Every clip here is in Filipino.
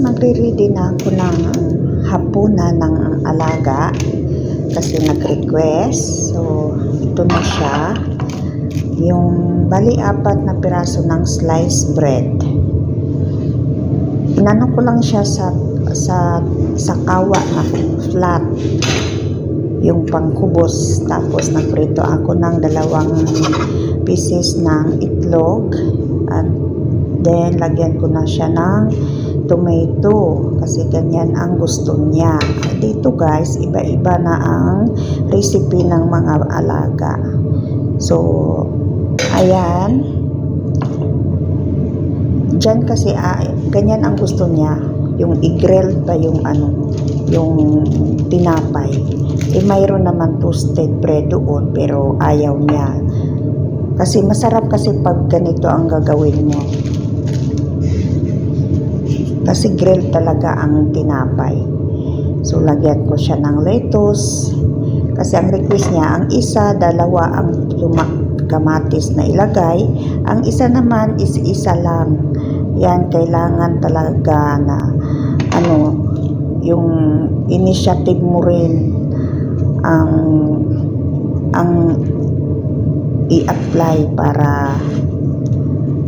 magre-ready na ako ng hapunan ng alaga kasi nag-request. So, ito na siya. Yung bali apat na piraso ng sliced bread. Inano ko lang siya sa sa sa kawa na flat yung pangkubos tapos nagprito ako ng dalawang pieces ng itlog at then lagyan ko na siya ng tomato kasi ganyan ang gusto niya. Dito guys iba-iba na ang recipe ng mga alaga. So ayan. Dyan kasi ah, ganyan ang gusto niya. Yung i-grill pa yung ano yung tinapay. Eh mayroon naman toasted bread doon pero ayaw niya. Kasi masarap kasi pag ganito ang gagawin mo kasi grill talaga ang tinapay. So lagyan ko siya ng lettuce. Kasi ang request niya ang isa dalawa ang kamatis na ilagay. Ang isa naman is isa lang. Yan kailangan talaga na ano yung initiative mo rin ang ang i-apply para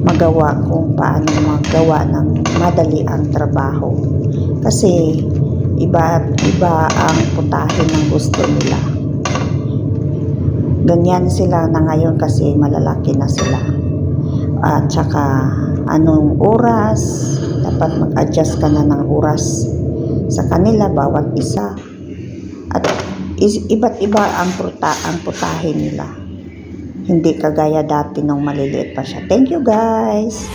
magawa kung paano magawa ng madali ang trabaho. Kasi iba iba ang putahe ng gusto nila. Ganyan sila na ngayon kasi malalaki na sila. At saka anong oras dapat mag-adjust ka na ng oras sa kanila bawat isa. At is, iba't iba ang pruta ang putahe nila hindi kagaya dati nung maliliit pa siya. Thank you guys